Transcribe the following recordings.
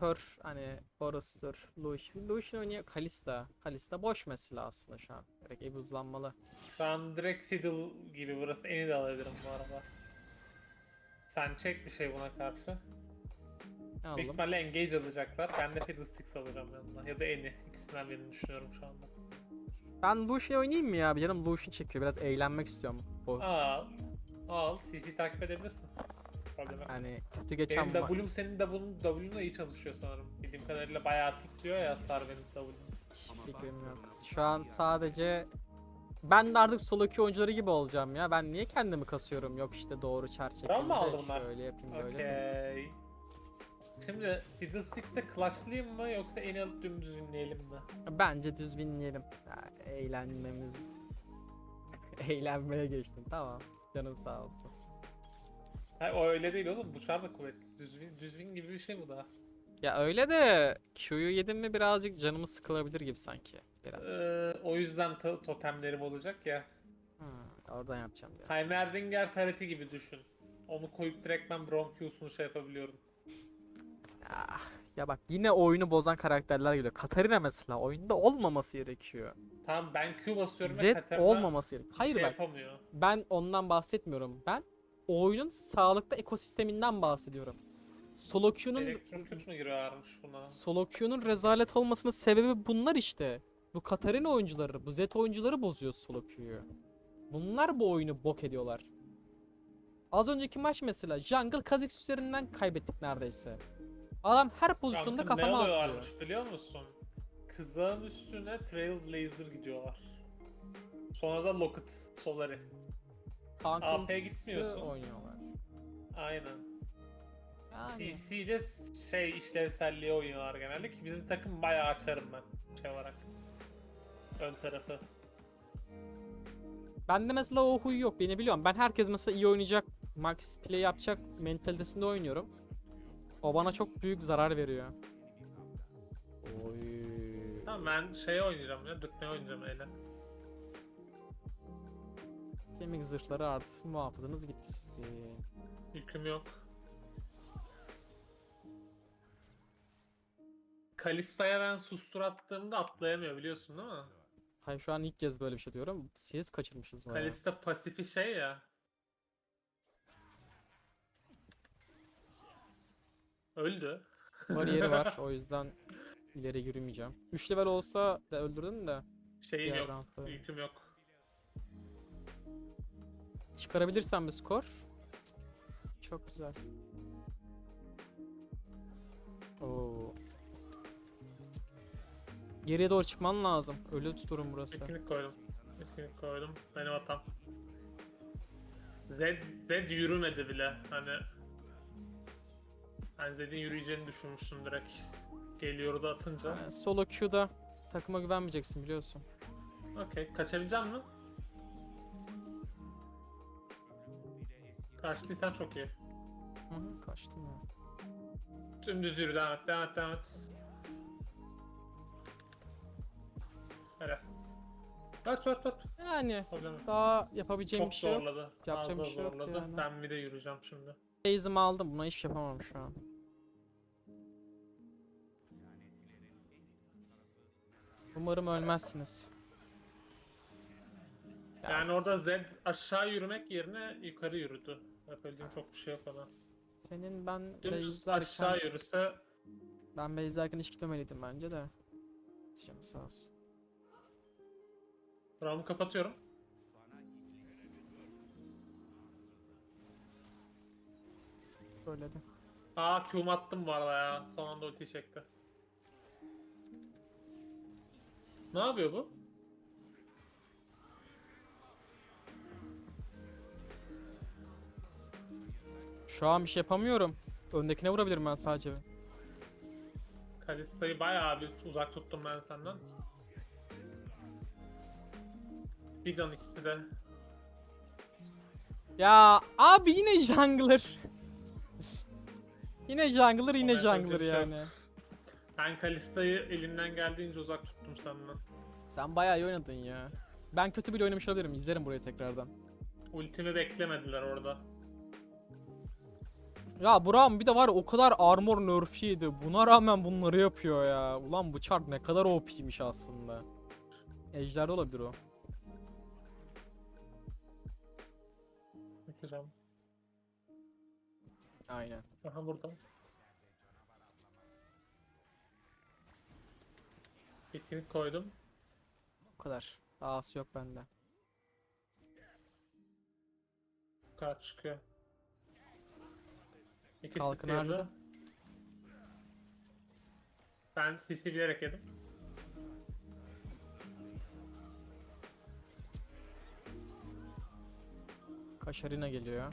kör hani Forrester, Lucian. Lucian oynuyor Kalista. Kalista boş mesela aslında şu an. Direkt ev uzlanmalı. Ben direkt Fiddle gibi burası eni de alabilirim bu arada. Sen çek bir şey buna karşı. Ne Büyük ihtimalle Engage alacaklar. Ben de Fiddlesticks alacağım yanına. Ya da eni. İkisinden birini düşünüyorum şu anda. Ben Lucian oynayayım mı ya? Canım Lucian çekiyor. Biraz eğlenmek istiyorum. Bu Al. Al. CC takip edebilirsin. Problem yok. hani kötü geçen Benim ma- W'm senin W'un da iyi çalışıyor sanırım. Bildiğim kadarıyla bayağı tıklıyor ya. Hiç fikrim yok. Şu an sadece ben de artık solo queue oyuncuları gibi olacağım ya. Ben niye kendimi kasıyorum? Yok işte doğru çar çekeyim mı de bunlar? şöyle yapayım böyle. Okey. Şimdi Fiddlesticks'te clutchlayayım mı yoksa eni alıp dümdüz inleyelim mi? Bence düz winleyelim. Ya, eğlenmemiz. Eğlenmeye geçtim. Tamam. Canın sağ olsun. Ha, o öyle değil oğlum. Bu şar da kuvvetli. Düz win, düz win gibi bir şey bu da. Ya öyle de Q'yu yedim mi birazcık canımı sıkılabilir gibi sanki. Biraz. Ee, o yüzden to- totemlerim olacak ya. Hmm, oradan yapacağım ya. Heimerdinger tareti gibi düşün. Onu koyup direkt ben Bronchius'unu şey yapabiliyorum. Ah, ya bak yine oyunu bozan karakterler geliyor. Katarina mesela oyunda olmaması gerekiyor. Tamam ben Q basıyorum ve Katarina olmaması gerekiyor. Hayır şey bak yapamıyor. ben ondan bahsetmiyorum. Ben oyunun sağlıklı ekosisteminden bahsediyorum. Solo queue'nun buna? Solo queue'nun rezalet olmasının sebebi bunlar işte. Bu Katarina oyuncuları, bu Zed oyuncuları bozuyor solo queue'yu. Bunlar bu oyunu bok ediyorlar. Az önceki maç mesela Jungle Kha'Zix üzerinden kaybettik neredeyse. Adam her pozisyonda Kanka ne kafama atıyor. alıyorlarmış biliyor musun? Kızağın üstüne Trailblazer gidiyorlar. Sonra da Locket, Solari. AP'ye gitmiyorsun. oynuyorlar. Aynen. Yani CC'de şey işlevselliği oynuyorlar genelde ki bizim takım bayağı açarım ben şey olarak. Ön tarafı. bende mesela o huy yok. Beni biliyorum. Ben herkes mesela iyi oynayacak, max play yapacak mentalitesinde oynuyorum. O bana çok büyük zarar veriyor. Oy. Tamam ben şey oynayacağım ya, dürtmeyi oynayacağım öyle. Kemik zırhları artı muhafızınız gitti sizin. Yüküm yok. Kalista'ya ben sustur attığımda atlayamıyor biliyorsun değil mi? Hayır şu an ilk kez böyle bir şey diyorum. Siz kaçırmışız. Kalista pasifi şey ya. Öldü. Bariyeri var o yüzden ileri yürümeyeceğim. 3 level olsa da öldürdün de Şeyim diğer yok. roundda. Yüküm yok. Çıkarabilirsem bir skor. Çok güzel. Oo. Geriye doğru çıkman lazım. Ölü durum burası. Etkinlik koydum. Etkinlik koydum. Benim hatam. Zed, Zed yürümedi bile. Hani ben Zed'in yürüyeceğini düşünmüştüm direkt. Geliyor da atınca. Yani solo queue'da takıma güvenmeyeceksin biliyorsun. Okey. Kaçabilecek mi? Kaçtıysan çok iyi. Hı hı, kaçtım ya. Dümdüz yürü. Devam et. Devam et. Devam et. Hele. Tut tut tut. Yani Problem yok. daha yapabileceğim Çok bir şey yok. zorladı. Yapacak Fazla bir şey yok zorladı. yani. Ben bir de yürüyeceğim şimdi. Base'imi aldım. Buna şey yapamam şu an. Umarım ölmezsiniz. Ya Yani orada Z aşağı yürümek yerine yukarı yürüdü. Yapabildiğim çok bir şey yok ona. Senin ben Dümdüz base'lerken aşağı yürüse ben base'lerken hiç gitmemeliydim bence de. Canı sağ olsun. Round'u kapatıyorum. Böyle de. Aa Q'mu attım bu arada ya. Son anda ulti çekti. Ne yapıyor bu? Şu an bir şey yapamıyorum. Öndekine vurabilirim ben sadece. Kalista'yı bayağı bir uzak tuttum ben senden. Bir can ikisi de. Ya abi yine jungler. yine jungler yine yapacak jungler bir şey yok. yani. Ben Kalista'yı elinden geldiğince uzak tuttum senden. Sen bayağı iyi oynadın ya. Ben kötü bir oynamış olabilirim. İzlerim burayı tekrardan. Ultimi beklemediler orada. Ya Braum bir de var ya, o kadar armor nerf yedi. Buna rağmen bunları yapıyor ya. Ulan bu çark ne kadar OP'ymiş aslında. Ejder olabilir o. Bakacağım. Aynen. Aha burada. Bitkinlik koydum. Bu kadar. Dahası yok bende. Bu kadar çıkıyor. İkisi Kalkın nerede? Ben CC bilerek yedim. Kaşarina geliyor.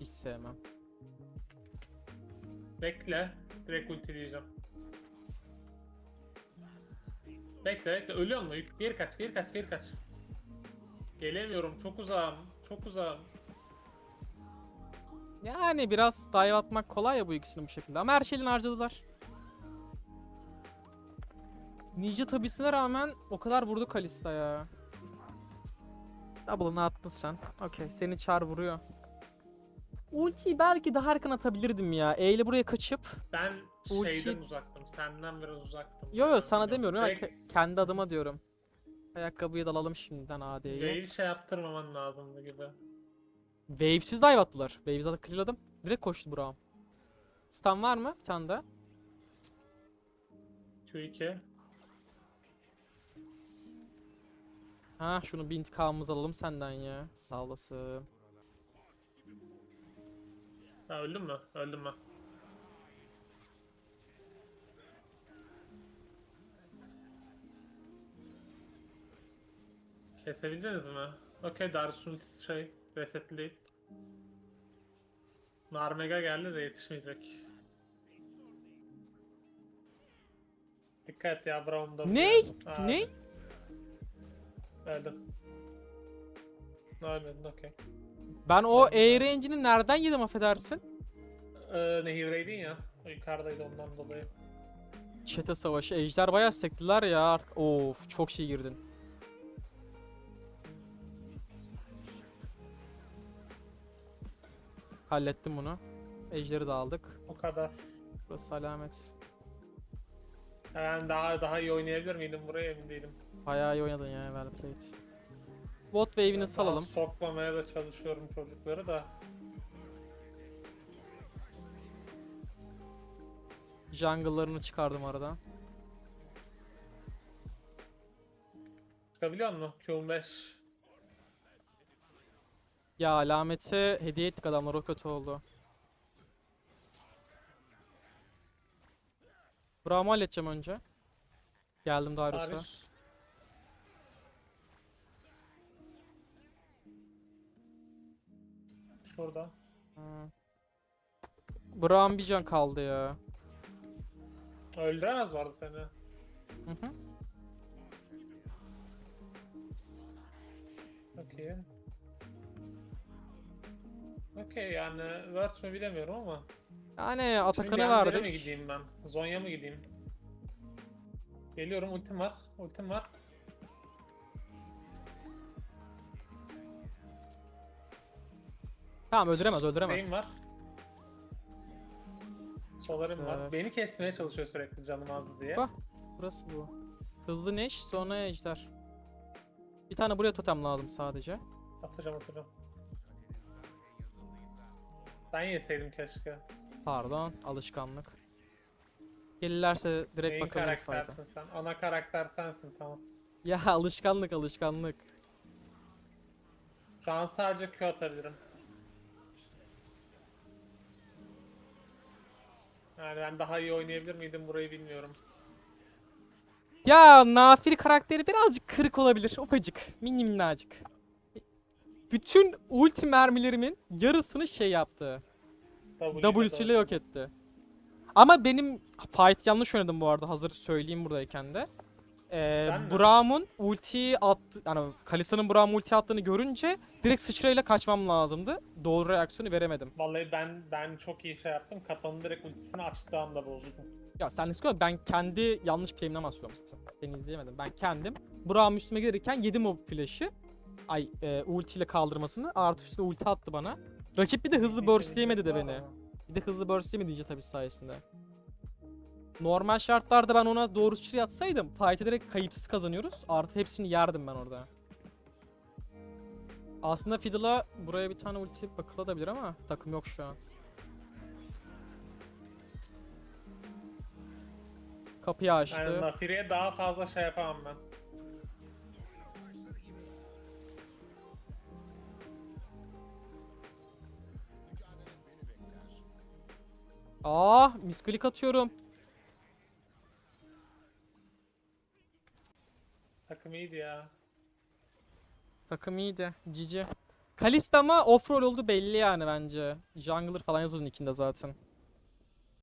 Hiç sevmem. Bekle. Direkt ultileyeceğim. Bekle bekle. Ölüyor mu? Geri kaç, geri kaç, geri kaç. Gelemiyorum. Çok uzağım. Çok uzağım. Yani biraz dive atmak kolay ya bu ikisini bu şekilde ama her şeyini harcadılar. Ninja tabisine rağmen o kadar vurdu Kalista ya. Double'ını attın sen. Okey seni çar vuruyor. Ultiyi belki daha erken atabilirdim ya. E ile buraya kaçıp. Ben Ulti- şeyden uzaktım. Senden biraz uzaktım. Yo yo sana demiyorum ya ke- kendi adıma diyorum. Ayakkabıyı da alalım şimdiden AD'yi. Değil şey yaptırmaman lazımdı gibi. Wavesiz dive attılar. Waves'i atıp clearladım. Direkt koştu Braum. Stun var mı? Bir tane daha. Q2. Ha şunu bir intikamımızı alalım senden ya. Sağ olasın. Ha öldün mü? Öldüm ben. Kesebildiniz mi? Okey Darius ultisi şey resetli değil. Narmega geldi de yetişmeyecek. Dikkat ya Braum'da. Ney? Aa, Ney? Öldüm. Ölmedin okey. Ben o air range'ini nereden yedim affedersin? Ee, nehirdeydin ya. Yukarıdaydı ondan dolayı. Çete savaşı. Ejder bayağı sektiler ya artık. Of çok iyi girdin. Hallettim bunu. Ejderi de aldık. O kadar. Burası alamet. Ben daha daha iyi oynayabilir miydim buraya emin değilim. Bayağı iyi oynadın ya well played. Bot wave'ini Daha salalım. sokmamaya da çalışıyorum çocukları da. Jungle'larını çıkardım aradan. Çıkabiliyor musun? Q15. Ya alameti hediye ettik adamlar o kötü oldu. Braum'u halledeceğim önce. Geldim Darius'a. Darius. Şurada. Ha. Braum bir can kaldı ya. Öldüremez vardı seni. Hı hı. Okey. Okey yani Word mü bilemiyorum ama. Yani Atakan'a Yander'e mi verdik. gideyim ben? Zonya mı gideyim? Geliyorum ultim var. Ultim var. Tamam öldüremez öldüremez. Neyim var? Solarım Güzel. var. Beni kesmeye çalışıyor sürekli canım az diye. Bak. Burası bu. Hızlı Neş sonra Ejder. Bir tane buraya totem lazım sadece. Atacağım atacağım. Ben yeseydim keşke. Pardon alışkanlık. Gelirlerse direkt Main bakabiliriz karaktersin sen. Ana karakter sensin tamam. Ya alışkanlık alışkanlık. Şu an sadece Q atabilirim. Yani ben daha iyi oynayabilir miydim burayı bilmiyorum. Ya Nafir karakteri birazcık kırık olabilir. Ufacık. Mini minnacık. Bütün ulti mermilerimin yarısını şey yaptı. W W'suyla yok etti. Ama benim fight yanlış oynadım bu arada hazır söyleyeyim buradayken de. Ee? Braum'un ultiyi attı, yani Kalisa'nın Braum ulti attığını görünce direkt sıçrayla kaçmam lazımdı. Doğru reaksiyonu veremedim. Vallahi ben ben çok iyi şey yaptım. Katanın direkt ultisini açtığı anda bozdum. Ya sen risk ben kendi yanlış play'imden bahsediyorum zaten. Seni izleyemedim. Ben kendim Braum üstüme gelirken yedim o flash'ı. Ay e, ultiyle kaldırmasını. Artı üstüne ulti attı bana. Rakip bir de hızlı İyi burst yemedi de beni. Bir de hızlı mi diyecek tabii sayesinde. Normal şartlarda ben ona doğru sıçrı yatsaydım Tight'e direkt kayıpsız kazanıyoruz. Artı hepsini yerdim ben orada. Aslında Fiddle'a buraya bir tane ulti bakılabilir ama takım yok şu an. Kapıyı açtı. Yani Nafiri'ye daha fazla şey yapamam ben. Aa, misklik atıyorum. Takım iyiydi ya. Takım iyiydi. Cici. Kalista ama off-roll oldu belli yani bence. Jungler falan yazıyordun ikinde zaten.